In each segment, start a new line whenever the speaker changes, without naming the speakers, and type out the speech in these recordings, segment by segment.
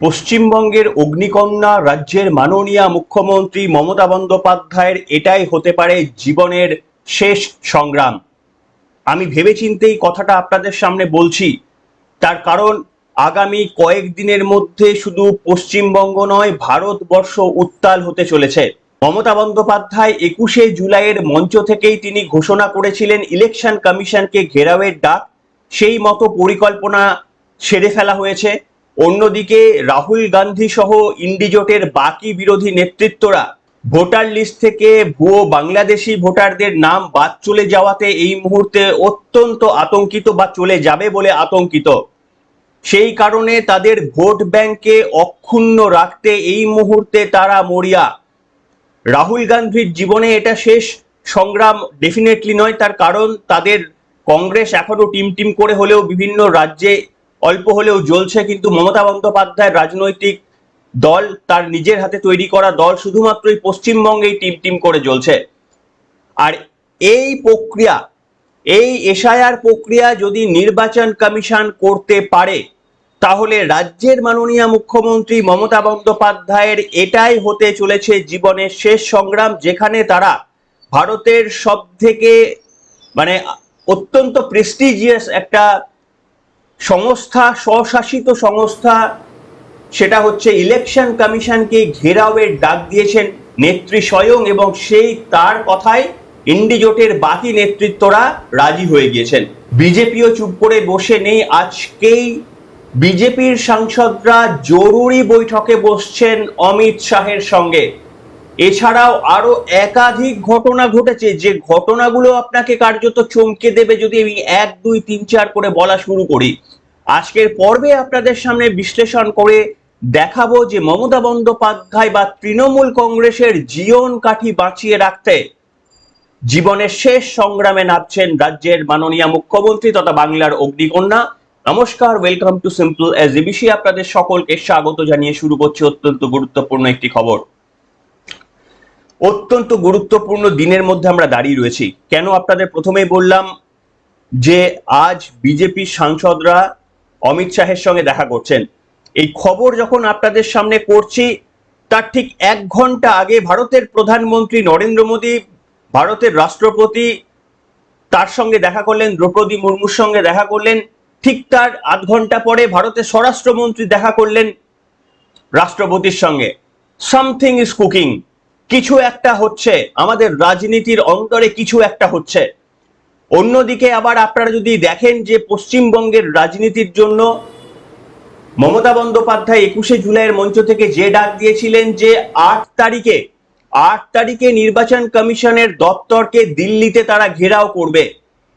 পশ্চিমবঙ্গের অগ্নিকন্যা রাজ্যের মাননীয় মুখ্যমন্ত্রী মমতা বন্দ্যোপাধ্যায়ের এটাই হতে পারে জীবনের শেষ সংগ্রাম। আমি ভেবেচিন্তেই কথাটা আপনাদের সামনে বলছি। তার কারণ, আগামী কয়েকদিনের মধ্যে শুধু পশ্চিমবঙ্গ নয়, ভারতবর্ষ উত্তাল হতে চলেছে। মমতা বন্দ্যোপাধ্যায় একুশে জুলাইয়ের মঞ্চ থেকেই তিনি ঘোষণা করেছিলেন, ইলেকশন কমিশনকে ঘেরাওয়ের ডাক। সেই মতো পরিকল্পনা সেরে ফেলা হয়েছে। অন্যদিকে রাহুল গান্ধী সহ ইন্ডিজোটের বাকি বিরোধী নেতৃত্বরা ভোটার লিস্ট থেকে ভুয়ো বাংলাদেশি ভোটারদের নাম বাদ চলে যাওয়াতে এই মুহূর্তে অত্যন্ত আতঙ্কিত বা চলে যাবে বলে আতঙ্কিত। সেই কারণে তাদের ভোট ব্যাংকে অক্ষুণ্ণ রাখতে এই মুহূর্তে তারা মরিয়া। রাহুল গান্ধীর জীবনে এটা শেষ, সংগ্রাম ডেফিনেটলি নয়, তার কারণ তাদের কংগ্রেস এখনও টিম টিম করে হলেও বিভিন্ন রাজ্যে অল্প হলেও জ্বলছে, কিন্তু মমতা বন্দ্যোপাধ্যায়ের রাজনৈতিক দল তার নিজের হাতে তৈরি করা দল শুধুমাত্রই পশ্চিমবঙ্গেই টিম টিম করে জ্বলছে। আর এই প্রক্রিয়া, এই এসআইআর প্রক্রিয়া যদি নির্বাচন কমিশন করতে পারে, তাহলে রাজ্যের মাননীয় মুখ্যমন্ত্রী মমতা বন্দ্যোপাধ্যায়ের এটাই হতে চলেছে জীবনের শেষ সংগ্রাম, যেখানে তারা ভারতের সব থেকে মানে অত্যন্ত প্রেস্টিজিয়াস একটা সংস্থা, স্বশাসিত সংস্থা, সেটা হচ্ছে ইলেকশন কমিশনকে ঘেরাওয়ের ডাক দিয়েছেন নেত্রী স্বয়ং এবং সেই তার কথায় ইন্ডিজোটের বাকি নেতৃত্বরা রাজি হয়ে গিয়েছেন। বিজেপিও চুপ করে বসে নেই। আজকেই বিজেপির সাংসদরা জরুরি বৈঠকে বসছেন অমিত শাহের সঙ্গে। এছাড়াও আরও একাধিক ঘটনা ঘটেছে। যে ঘটনাগুলো আপনাকে কার্যত চমকে দেবে যদি আমি এক, দুই, তিন, চার করে বলা শুরু করি। আজকের পর্বে আপনাদের সামনে বিশ্লেষণ করে দেখাবো যে মমতা বন্দ্যোপাধ্যায় বা তৃণমূল কংগ্রেসের জীবন কাঠি বাঁচিয়ে রাখতে জীবনের শেষ সংগ্রামে নামছেন রাজ্যের মাননীয় মুখ্যমন্ত্রী তথা বাংলার অগ্নিকন্যা। নমস্কার ওয়েলকাম টু সিম্পল এবিসি আপনাদের সকলকে স্বাগত জানিয়ে শুরু করছি অত্যন্ত গুরুত্বপূর্ণ একটি খবর। অত্যন্ত গুরুত্বপূর্ণ দিনের মধ্যে আমরা দাঁড়িয়ে রয়েছি। কেন আপনাদের প্রথমেই বললাম যে আজ বিজেপি সাংসদরা অমিত শাহের সঙ্গে দেখা করছেন। এই খবর যখন আপনাদের সামনে করছি, তার ঠিক এক ঘণ্টা আগে ভারতের প্রধানমন্ত্রী নরেন্দ্র মোদী, ভারতের রাষ্ট্রপতি তার সঙ্গে দেখা করলেন, দ্রৌপদী মুর্মুর সঙ্গে দেখা করলেন। ঠিক তার আধ ঘণ্টা পরে ভারতের স্বরাষ্ট্রমন্ত্রী দেখা করলেন রাষ্ট্রপতির সঙ্গে। সামথিং ইজ কুকিং কিছু একটা হচ্ছে, আমাদের রাজনীতির অন্তরে কিছু একটা হচ্ছে। অন্যদিকে আবার আপনারা যদি দেখেন যে পশ্চিমবঙ্গের রাজনীতির জন্য মমতা বন্দ্যোপাধ্যায় একুশে জুলাইয়ের মঞ্চ থেকে যে ডাক দিয়েছিলেন যে আট তারিখে আট তারিখে নির্বাচন কমিশনের দপ্তরকে দিল্লিতে তারা ঘেরাও করবে।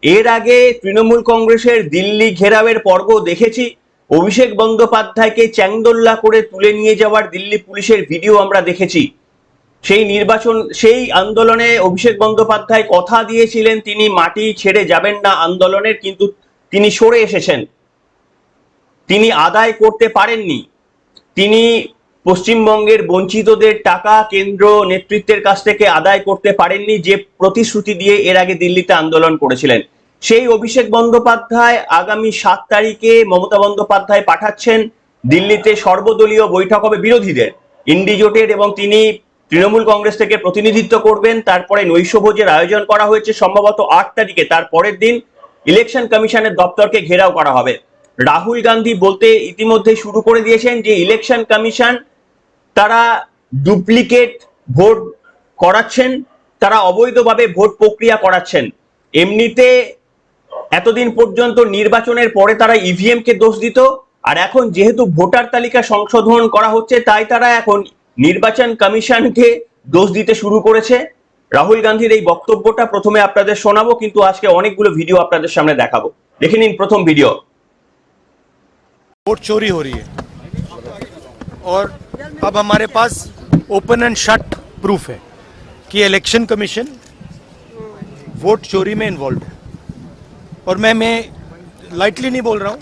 এর আগে তৃণমূল কংগ্রেসের দিল্লি ঘেরাওয়ের পর্ব দেখেছি। অভিষেক বন্দ্যোপাধ্যায়কে চ্যাংদোল্লা করে তুলে নিয়ে যাওয়ার দিল্লি পুলিশের ভিডিও আমরা দেখেছি। সেই নির্বাচন, সেই আন্দোলনে অভিষেক বন্দ্যোপাধ্যায় কথা দিয়েছিলেন, তিনি মাটি ছেড়ে যাবেন না আন্দোলনের, কিন্তু তিনি সরে এসেছেন। তিনি আদায় করতে পারেননি। তিনি পশ্চিমবঙ্গের বঞ্চিতদের টাকা কেন্দ্র নেতৃত্বের কাছ থেকে আদায় করতে পারেননি, যে প্রতিশ্রুতি দিয়ে এর আগে দিল্লিতে আন্দোলন করেছিলেন। সেই অভিষেক বন্দ্যোপাধ্যায় আগামী সাত তারিখে মমতা বন্দ্যোপাধ্যায় পাঠাচ্ছেন দিল্লিতে সর্বদলীয় বৈঠক হবে বিরোধীদের, ইন্ডিজোটের এবং তিনি তৃণমূল কংগ্রেস থেকে প্রতিনিধিত্ব করবেন, তারপরে নৈশভোজের আয়োজন করা হয়েছে, সম্ভবত আট তারিখে। তার পরের দিন ইলেকশন কমিশনের দপ্তরকে ঘেরাও করা হবে। রাহুল গান্ধী বলতে ইতিমধ্যে শুরু করে দিয়েছেন যে, ইলেকশন কমিশন তারা ডুপ্লিকেট ভোট করাচ্ছেন, তারা অবৈধভাবে ভোট প্রক্রিয়া করাচ্ছেন। এমনিতে এতদিন পর্যন্ত নির্বাচনের পরে তারা ইভিএম কে দোষ দিত, আর এখন যেহেতু ভোটার তালিকা সংশোধন করা হচ্ছে, তাই তারা এখন নির্বাচন কমিশনকে দোষ দিতে শুরু করেছে রাহুল গান্ধীর এই বক্তব্যটা প্রথমে আপনাদের শোনাবো কিন্তু আজকে অনেকগুলো ভিডিও আপনাদের সামনে দেখাবো দেখে নিন প্রথম ভিডিও
वोट चोरी हो रही है और अब हमारे पास ओपन एंड शट प्रूफ है कि इलेक्शन कमीशन वोट चोरी में इन्वॉल्व है और मैं मैं लाइटली नहीं बोल रहा हूं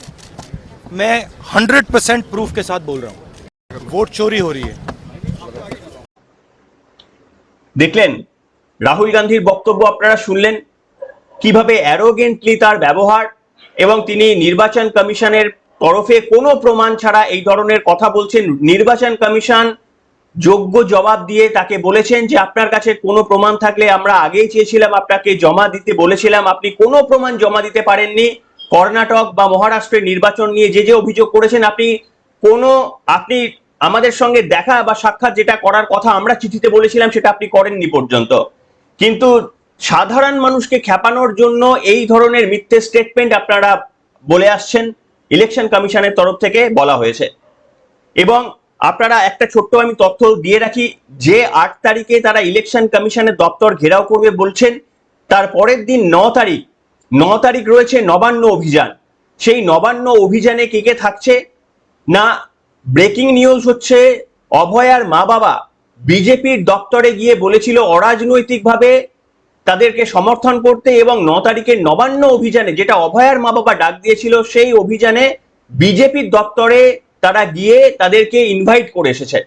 मैं 100 परसेंट प्रूफ के साथ बोल रहा हूं वोट चोरी हो रही है
দেখলেন? রাহুল গান্ধীর বক্তব্য আপনারা শুনলেন? কীভাবে অ্যারোগেন্টলি তার ব্যবহার এবং তিনি নির্বাচন কমিশনের তরফে কোনো প্রমাণ ছাড়া এই ধরনের কথা বলছেন? নির্বাচন কমিশন যোগ্য জবাব দিয়ে তাকে বলেছেন যে, আপনার কাছে কোনো প্রমাণ থাকলে আমরা আগেই চেয়েছিলাম আপনাকে জমা দিতে বলেছিলাম। আপনি কোনো প্রমাণ জমা দিতে পারেননি। কর্ণাটক বা মহারাষ্ট্রের নির্বাচন নিয়ে যে যে অভিযোগ করেছেন, আপনি কোনো, আপনি আমাদের সঙ্গে দেখা বা সাক্ষাৎ যেটা করার কথা আমরা চিঠিতে বলেছিলাম, সেটা আপনি করেননি পর্যন্ত। কিন্তু সাধারণ মানুষকে খেপানোর জন্য এই ধরনের মিথ্যে স্টেটমেন্ট আপনারা বলে আসছেন ইলেকশন কমিশনের তরফ থেকে বলা হয়েছে। এবং আপনারা একটা ছোট্ট আমি তথ্য দিয়ে রাখি, যে আট তারিখে তারা ইলেকশন কমিশনের দপ্তর ঘেরাও করবে বলছেন, তার পরের দিন ন তারিখ ন তারিখ রয়েছে নবান্ন অভিযান। সেই নবান্ন অভিযানে কে কে থাকছে না ব্রেকিং নিউজ হচ্ছে অভয়ার মা বাবা বিজেপির দপ্তরে গিয়ে বলেছিল অরাজনৈতিকভাবে তাদেরকে সমর্থন করতে এবং ন তারিখের নবান্ন অভিযানে, যেটা অভয়ার মা বাবা ডাক দিয়েছিল, সেই অভিযানে বিজেপির দপ্তরে তারা গিয়ে তাদেরকে ইনভাইট করে এসেছে।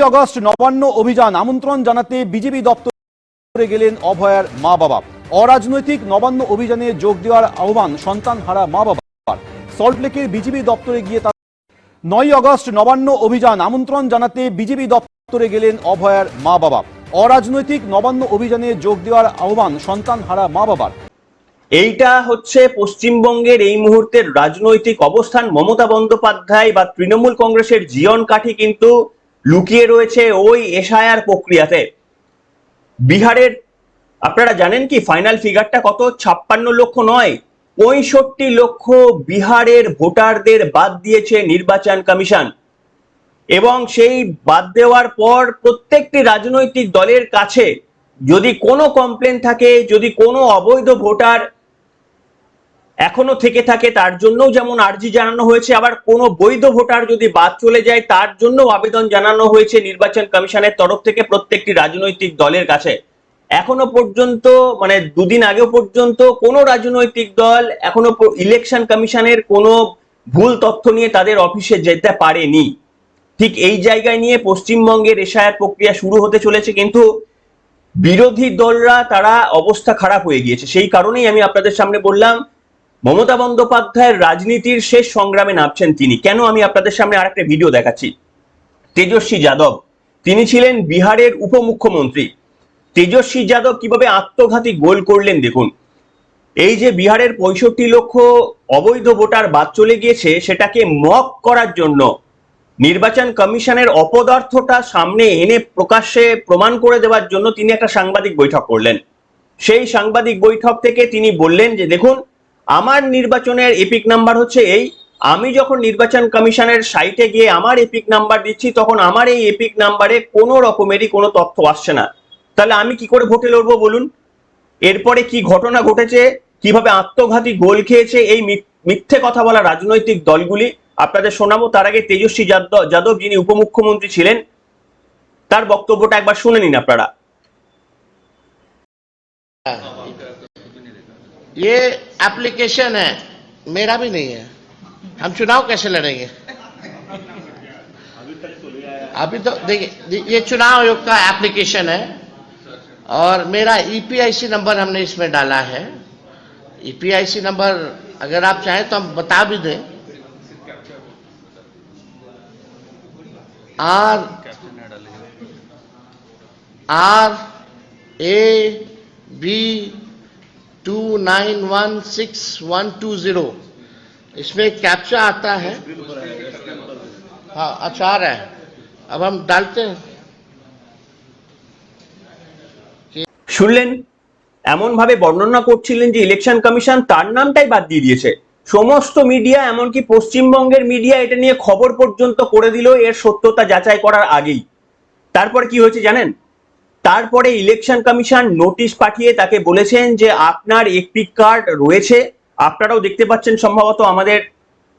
আগস্ট নবান্ন অভিযান, আমন্ত্রণ জানাতে বিজেপি দপ্তরে গেলেন অভয়ার মা বাবা। অরাজনৈতিক নবান্ন অভিযানে যোগ দেওয়ার আহ্বান সন্তান হারা মা বাবার। সল্টলেকের বিজেপি দপ্তরে গিয়ে নয় আগস্ট নবান্ন অভিযান আমন্ত্রণ জানাতে বিজেপি দপ্তরে গেলেন অভয়ার মা বাবা অরাজনৈতিক নবান্ন অভিযানে যোগ দেওয়ার আহ্বান সন্তান হারা মা বাবার
এইটা হচ্ছে পশ্চিমবঙ্গের এই মুহূর্তের রাজনৈতিক অবস্থান। মমতা বন্দ্যোপাধ্যায় বা তৃণমূল কংগ্রেসের জীবন কাঠি কিন্তু লুকিয়ে রয়েছে ওই এসআইআর প্রক্রিয়াতে। বিহারের, আপনারা জানেন কি ফাইনাল ফিগারটা কত? ছাপ্পান্ন লক্ষ নয়। পঁয়ষট্টি লক্ষ বিহারের ভোটারদের বাদ দিয়েছে নির্বাচন কমিশন। এবং সেই বাদ দেওয়ার পর প্রত্যেকটি রাজনৈতিক দলের কাছে যদি কোনো কমপ্লেন থাকে, যদি কোনো অবৈধ ভোটার এখনও থেকে থাকে, তার জন্য যেমন আর্জি জানানো হয়েছে, আবার কোনো বৈধ ভোটার যদি বাদ চলে যায়, তার জন্য আবেদন জানানো হয়েছে নির্বাচন কমিশনের তরফ থেকে প্রত্যেকটি রাজনৈতিক দলের কাছে। এখনও পর্যন্ত মানে দুদিন আগেও পর্যন্ত কোনো রাজনৈতিক দল এখনও ইলেকশন কমিশনের কোনো ভুল তথ্য নিয়ে তাদের অফিসে যেতে পারেনি। ঠিক এই জায়গায় নিয়ে পশ্চিমবঙ্গের এশায়ার প্রক্রিয়া শুরু হতে চলেছে, কিন্তু বিরোধী দলরা, তারা অবস্থা খারাপ হয়ে গিয়েছে। সেই কারণেই আমি আপনাদের সামনে বললাম, মমতা বন্দ্যোপাধ্যায়ের রাজনীতির শেষ সংগ্রামে নামছেন তিনি। কেন আমি আপনাদের সামনে আরেকটা ভিডিও দেখাচ্ছি? তেজস্বী যাদব। তিনি ছিলেন বিহারের উপমুখ্যমন্ত্রী। তেজস্বী যাদব কীভাবে আত্মঘাতী গোল করলেন দেখুন। এই যে বিহারের পঁয়ষট্টি লক্ষ অবৈধ ভোটার বাদ চলে গিয়েছে, সেটাকে মক করার জন্য নির্বাচন কমিশনের অপদার্থটা সামনে এনে প্রকাশ্যে প্রমাণ করে দেওয়ার জন্য তিনি একটা সাংবাদিক বৈঠক করলেন। সেই সাংবাদিক বৈঠক থেকে তিনি বললেন যে, দেখুন, আমার নির্বাচনের এপিক নাম্বার হচ্ছে এই। আমি যখন নির্বাচন কমিশনের সাইটে গিয়ে আমার এপিক নাম্বার দিচ্ছি, তখন আমার এই এপিক নাম্বারে কোনো রকমেরই কোনো তথ্য আসছে না। তাহলে আমি কি করে ভোটে লড়বো বলুন এরপরে কি ঘটনা ঘটেছে কিভাবে আত্মঘাতী গোল খেয়েছে এই মিথ- মিথ্যে কথা বলা রাজনৈতিক দলগুলি আপনাদের শোনাবো তার আগে তেজস্বী যাদব যাদব যিনি উপমুখ্যমন্ত্রী ছিলেন তার বক্তব্যটা একবার শুনে নিন আপনারা
ये एप्लीकेशन है मेरा भी नहीं है हम चुनाव कैसे लड़ेंगे अभी तो देखिए ये चुनाव आयोग का एप्लीकेशन है और मेरा ईपीआईसी नंबर हमने इसमें डाला है। ईपीआईसी नंबर अगर आप चाहें तो हम बता भी दें। R R A B two nine one six one two zero इसमें कैप्चा आता है। हाँ अच्छा आ रहा है। अब हम डालते हैं।
শুনলেন? এমন ভাবে বর্ণনা করছিলেন যে ইলেকশন কমিশন তার নামটাই বাদ দিয়ে দিয়েছে। সমস্ত মিডিয়া এমনকি পশ্চিমবঙ্গের মিডিয়া এটা নিয়ে খবর পর্যন্ত করে দিল এর সত্যতা যাচাই করার আগেই। তারপর কি হয়েছে জানেন? তারপরে ইলেকশন কমিশন নোটিশ পাঠিয়ে তাকে বলেছেন যে আপনার এপিক কার্ড রয়েছে। আপনারাও দেখতে পাচ্ছেন সম্ভবত আমাদের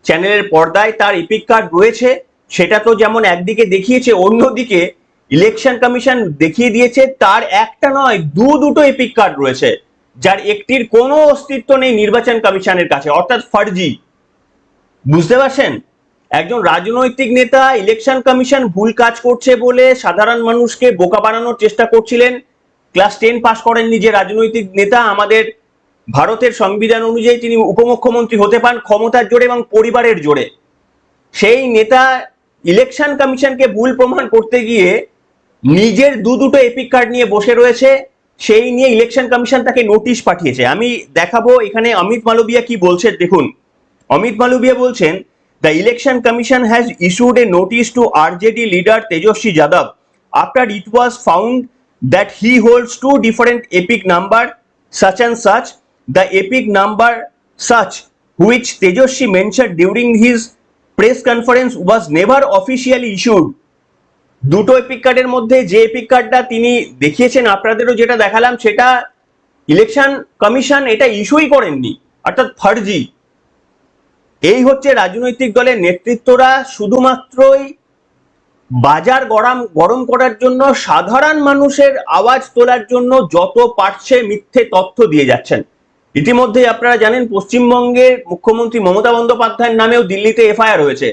চ্যানেলের পর্দায় তার এপিক কার্ড রয়েছে। সেটা তো যেমন একদিকে দেখিয়েছে, অন্যদিকে ইলেকশন কমিশন দেখিয়ে দিয়েছে, তার একটা নয়, দু দুটো এপিক কার্ড রয়েছে, যার একটির কোনো অস্তিত্ব নেই নির্বাচন কমিশনের কাছে, অর্থাৎ ফার্জি। বুঝতে পারছেন? একজন রাজনৈতিক নেতা ইলেকশন কমিশন ভুল কাজ করছে বলে সাধারণ মানুষকে বোকা বানানোর চেষ্টা করছিলেন। ক্লাস টেন পাস করেননি যে রাজনৈতিক নেতা আমাদের ভারতের সংবিধান অনুযায়ী তিনি উপমুখ্যমন্ত্রী হতে পান ক্ষমতার জোরে এবং পরিবারের জোরে। সেই নেতা ইলেকশন কমিশনকে ভুল প্রমাণ করতে গিয়ে নিজের দু দুটো এপিক কার্ড নিয়ে বসে রয়েছে, সেই নিয়ে ইলেকশন কমিশন তাকে নোটিশ পাঠিয়েছে। আমি দেখাবো এখানে অমিত মালবিয়া কি বলছে, দেখুন। অমিত মালবিয়া বলছেন the election commission has issued a notice to RJD leader Tejashwi Yadav after it was found that he holds two different EPIC number such and such. The epic number such, which Tejoshi mentioned during his press conference, was never officially issued. দুটো EPIC কার্ডের মধ্যে যে epic কার্ডটা তিনি দেখিয়েছেন, আপনাদেরও যেটা দেখালাম, সেটা ইলেকশন কমিশন এটা ইস্যুই করেননি, অর্থাৎ ফার্জি। এই হচ্ছে রাজনৈতিক দলের নেতৃত্বরা শুধুমাত্রই বাজার গরম গরম করার জন্য সাধারণ মানুষের আওয়াজ তোলার জন্য যত পারছে মিথ্যে তথ্য দিয়ে যাচ্ছেন। ইতিমধ্যে আপনারা জানেন পশ্চিমবঙ্গের মুখ্যমন্ত্রী মমতা বন্দ্যোপাধ্যায়ের নামেও দিল্লিতে এফআইআর হয়েছে।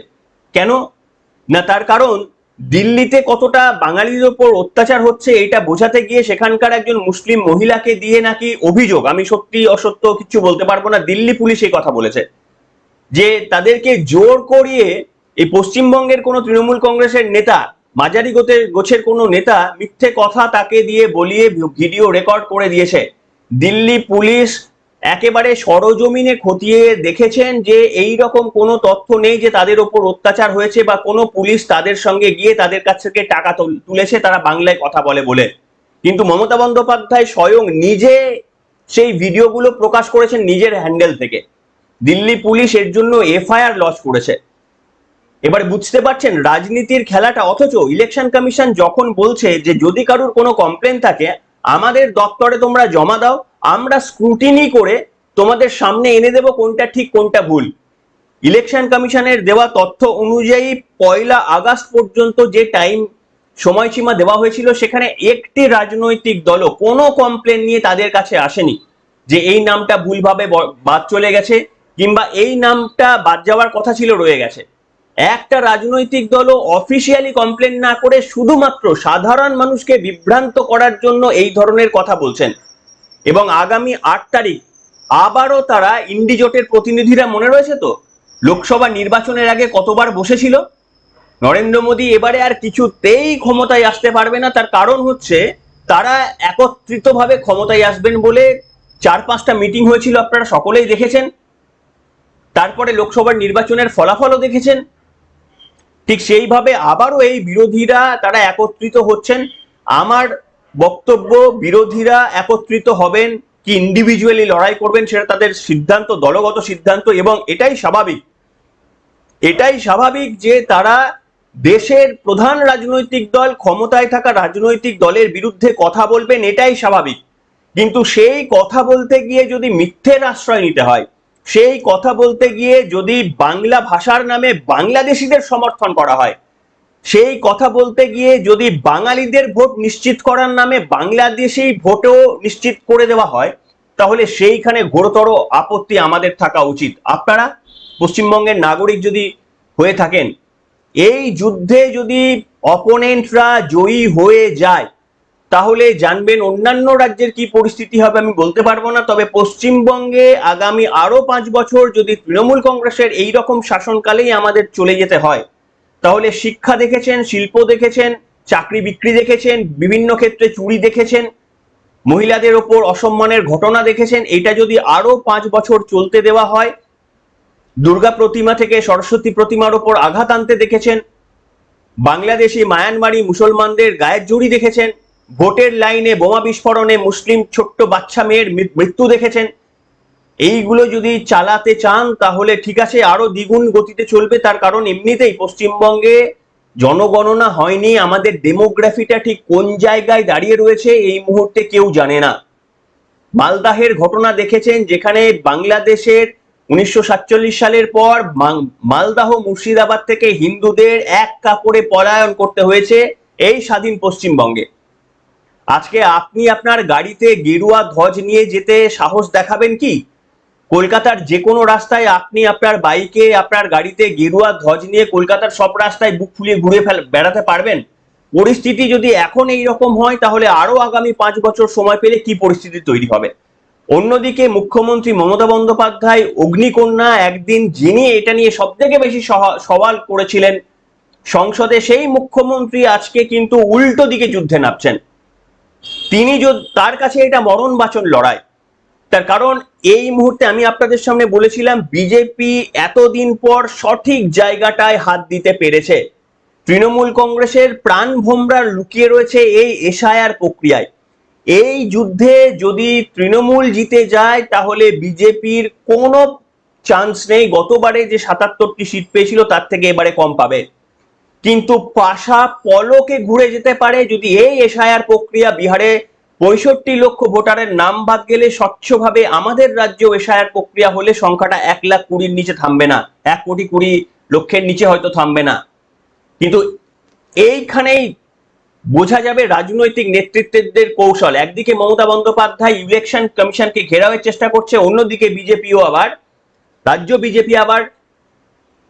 কেন? না, তার কারণ দিল্লিতে কতটা বাঙালির ওপর অত্যাচার হচ্ছে এটা বোঝাতে গিয়ে সেখানকার একজন মুসলিম মহিলাকে দিয়ে নাকি অভিযোগ, আমি সত্যি অসত্য কিছু বলতে পারব না, দিল্লি পুলিশ এই কথা বলেছে। যে তাদেরকে জোর করিয়ে এই পশ্চিমবঙ্গের কোনো তৃণমূল কংগ্রেসের নেতা, মাঝারি গোতের গোছের কোনো নেতা মিথ্যে কথা তাকে দিয়ে বলিয়ে ভিডিও রেকর্ড করে দিয়েছে। দিল্লি পুলিশ একেবারে সরজমিনে খতিয়ে দেখেছেন যে এই রকম কোনো তথ্য নেই যে তাদের ওপর অত্যাচার হয়েছে বা কোনো পুলিশ তাদের সঙ্গে গিয়ে তাদের কাছ থেকে টাকা তুল- তুলেছে, তারা বাংলায় কথা বলে বলে। কিন্তু মমতা বন্দ্যোপাধ্যায় স্বয়ং নিজে সেই ভিডিওগুলো প্রকাশ করেছেন নিজের হ্যান্ডেল থেকে। দিল্লি পুলিশ এর জন্য এফআইআর লঞ্চ করেছে। এবার বুঝতে পারছেন রাজনীতির খেলাটা, অথচ ইলেকশন কমিশন যখন বলছে যে যদি কারোর কোনো কমপ্লেন থাকে, আমাদের দপ্তরে তোমরা জমা দাও আমরা স্ক্রুটিনি করে তোমাদের সামনে এনে দেব কোনটা ঠিক, কোনটা ভুল। ইলেকশন কমিশনের দেওয়া তথ্য অনুযায়ী পয়লা আগস্ট পর্যন্ত যে টাইম সময়সীমা দেওয়া হয়েছিল, সেখানে একটি রাজনৈতিক দলও কোনো কমপ্লেন নিয়ে তাদের কাছে আসেনি যে এই নামটা ভুলভাবে বাদ চলে গেছে কিংবা এই নামটা বাদ যাওয়ার কথা ছিল রয়ে গেছে। একটা রাজনৈতিক দলও অফিসিয়ালি কমপ্লেন না করে শুধুমাত্র সাধারণ মানুষকে বিভ্রান্ত করার জন্য এই ধরনের কথা বলছেন। এবং আগামী আট তারিখ আবারও তারা ইন্ডিজোটের প্রতিনিধিরা মনে রয়েছে তো? লোকসভা নির্বাচনের আগে কতবার বসেছিল? নরেন্দ্র মোদী এবারে আর কিছুতেই ক্ষমতায় আসতে পারবে না। তার কারণ হচ্ছে তারা একত্রিতভাবে ক্ষমতায় আসবেন বলে চার পাঁচটা মিটিং হয়েছিল, আপনারা সকলেই দেখেছেন। তারপরে লোকসভার নির্বাচনের ফলাফলও দেখেছেন। ঠিক সেইভাবে আবারও এই বিরোধীরা তারা একত্রিত হচ্ছেন। আমার বক্তব্য বিরোধীরা একত্রিত হবেন কি ইন্ডিভিজুয়ালি লড়াই করবেন সেটা তাদের সিদ্ধান্ত, দলগত সিদ্ধান্ত এবং এটাই স্বাভাবিক। এটাই স্বাভাবিক যে তারা দেশের প্রধান রাজনৈতিক দল, ক্ষমতায় থাকা রাজনৈতিক দলের বিরুদ্ধে কথা বলবেন, এটাই স্বাভাবিক। কিন্তু সেই কথা বলতে গিয়ে যদি মিথ্যের আশ্রয় নিতে হয়, সেই কথা বলতে গিয়ে যদি বাংলা ভাষার নামে বাংলাদেশিদের সমর্থন করা হয় সেই কথা বলতে গিয়ে যদি বাঙালিদের ভোট নিশ্চিত করার নামে বাংলাদেশেই ভোটও নিশ্চিত করে দেওয়া হয়, তাহলে সেইখানে ঘোরতর আপত্তি আমাদের থাকা উচিত। আপনারা, পশ্চিমবঙ্গের নাগরিক যদি হয়ে থাকেন, এই যুদ্ধে যদি অপোনেন্টরা জয়ী হয়ে যায়, তাহলে জানবেন অন্যান্য রাজ্যের কি পরিস্থিতি হবে আমি বলতে পারব না, তবে পশ্চিমবঙ্গে আগামী আরও পাঁচ বছর যদি তৃণমূল কংগ্রেসের এই রকম শাসনকালেই আমাদের চলে যেতে হয় তাহলে শিক্ষা দেখেছেন, শিল্প দেখেছেন, চাকরি বিক্রি দেখেছেন, বিভিন্ন ক্ষেত্রে চুরি দেখেছেন, মহিলাদের ওপর অসম্মানের ঘটনা দেখেছেন, এটা যদি আরও পাঁচ বছর চলতে দেওয়া হয়, দুর্গা প্রতিমা থেকে সরস্বতী প্রতিমার ওপর আঘাত আনতে দেখেছেন, বাংলাদেশি মায়ানমারি মুসলমানদের গায়ের জড়ি দেখেছেন, ভোটের লাইনে বোমা বিস্ফোরণে মুসলিম ছোট্ট বাচ্চা মেয়ের মৃত্যু দেখেছেন এইগুলো যদি চালাতে চান, তাহলে ঠিক আছে, আরও দ্বিগুণ গতিতে চলবে। তার কারণ এমনিতেই পশ্চিমবঙ্গে জনগণনা হয়নি। আমাদের ডেমোগ্রাফিটা ঠিক কোন জায়গায় দাঁড়িয়ে রয়েছে, এই মুহূর্তে কেউ জানে না। মালদাহের ঘটনা দেখেছেন, যেখানে বাংলাদেশের উনিশশো সাতচল্লিশ সালের পর মালদাহ মুর্শিদাবাদ থেকে হিন্দুদের এক কাপড়ে পলায়ন করতে হয়েছে এই স্বাধীন পশ্চিমবঙ্গে। আজকে আপনি আপনার গাড়িতে গেরুয়া ধ্বজ নিয়ে যেতে সাহস দেখাবেন কি? কলকাতার যে কোনো রাস্তায় আপনি আপনার বাইকে, আপনার গাড়িতে গেরুয়া ধ্বজ নিয়ে কলকাতার সব রাস্তায় বুক ফুলিয়ে ঘুরে ফেল বেড়াতে পারবেন। পরিস্থিতি যদি এখন এই রকম হয়, তাহলে আরও আগামী পাঁচ বছর সময় পেলে কি পরিস্থিতি তৈরি হবে? অন্যদিকে মুখ্যমন্ত্রী মমতা বন্দ্যোপাধ্যায়, অগ্নিকন্যা একদিন যিনি এটা নিয়ে সব থেকে বেশি সওয়াল করেছিলেন, সংসদে সেই মুখ্যমন্ত্রী আজকে কিন্তু উল্টো দিকে যুদ্ধে নামছেন। তিনি তার কাছে এটা মরণ বাচন লড়াই। তার কারণ এই মুহূর্তে আমি আপনাদের সামনে বলেছিলাম, বিজেপি এতদিন পর সঠিক জায়গাটায় হাত দিতে পেরেছে। তৃণমূল কংগ্রেসের প্রাণ ভোমরা লুকিয়ে রয়েছে এই এসআইআর প্রক্রিয়ায়। এই যুদ্ধে যদি তৃণমূল জিতে যায়, তাহলে বিজেপির কোনো চান্স নেই। গতবারে যে সাতাত্তরটি সিট পেয়েছিল, তার থেকে এবারে কম পাবে। কিন্তু পাশা পলকে ঘুরে যেতে পারে যদি এই এসআইআর প্রক্রিয়া বিহারে পঁয়ষট্টি লক্ষ ভোটারের নাম বাদ গেলে স্বচ্ছভাবে আমাদের রাজ্য এসআইআর প্রক্রিয়া হলে সংখ্যাটা এক লাখ কুড়ির নিচে থামবে না। এক কোটি কুড়ি লক্ষের নিচে হয়তো থামবে না। কিন্তু এইখানেই বোঝা যাবে রাজনৈতিক নেতৃত্বদের কৌশল। একদিকে মমতা বন্দ্যোপাধ্যায় ইলেকশন কমিশনকে ঘেরাওয়ের চেষ্টা করছে, অন্যদিকে বিজেপিও আবার, রাজ্য বিজেপি আবার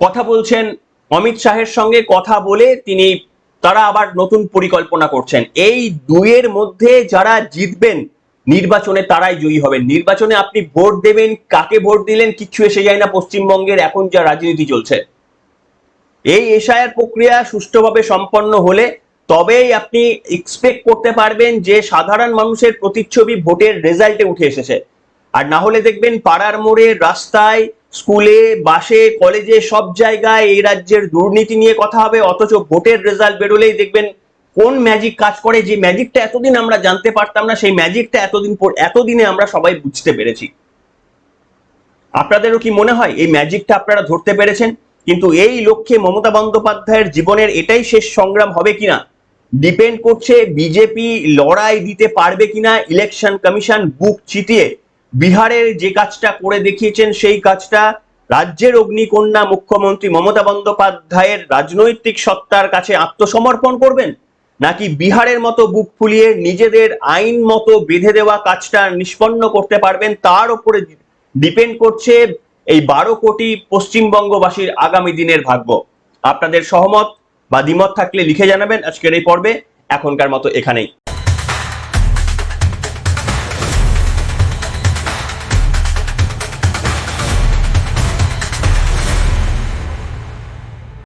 কথা বলছেন। অমিত শাহের সঙ্গে কথা বলে তিনি তারা আবার নতুন পরিকল্পনা করছেন। এই দুইয়ের মধ্যে যারা জিতবেন, নির্বাচনে তারাই জয়ী হবেন। নির্বাচনে আপনি ভোট দেবেন, কাকে ভোট দিলেন কিচ্ছু এসে যায় না পশ্চিমবঙ্গের, এখন যা রাজনীতি চলছে। এই এসআইআর প্রক্রিয়া সুষ্ঠুভাবে সম্পন্ন হলে তবেই আপনি এক্সপেক্ট করতে পারবেন যে সাধারণ মানুষের প্রতিচ্ছবি ভোটের রেজাল্টে উঠে এসেছে। আর না হলে দেখবেন পাড়ার মোড়ে রাস্তায় স্কুলে, বাসে, কলেজে, সব জায়গায় এই রাজ্যের দুর্নীতি নিয়ে কথা হবে, অথচ ভোটের রেজাল্ট বেরোলেই দেখবেন কোন ম্যাজিক কাজ করে, যে ম্যাজিকটা এতদিন আমরা জানতে পারতাম না, সেই ম্যাজিকটা এতদিন এতদিনে আমরা সবাই বুঝতে পেরেছি। আপনাদেরও কি মনে হয়, এই ম্যাজিকটা আপনারা ধরতে পেরেছেন? কিন্তু এই লক্ষ্যে মমতা বন্দ্যোপাধ্যায়ের জীবনের এটাই শেষ সংগ্রাম হবে কিনা? ডিপেন্ড করছে, বিজেপি লড়াই দিতে পারবে কিনা ইলেকশন কমিশন বুক চিতিয়ে বিহারের যে কাজটা করে দেখিয়েছেন, সেই কাজটা রাজ্যের অগ্নিকন্যা মুখ্যমন্ত্রী মমতা বন্দ্যোপাধ্যায়ের রাজনৈতিক সত্তার কাছে আত্মসমর্পণ করবেন? নাকি বিহারের মতো বুক ফুলিয়ে নিজেদের আইন মতো বেঁধে দেওয়া কাজটা নিষ্পন্ন করতে পারবেন? তার উপরে ডিপেন্ড করছে এই বারো কোটি পশ্চিমবঙ্গবাসীর আগামী দিনের ভাগ্য। আপনাদের সহমত বা দ্বিমত থাকলে লিখে জানাবেন। আজকের এই পর্বে এখনকার মতো এখানেই।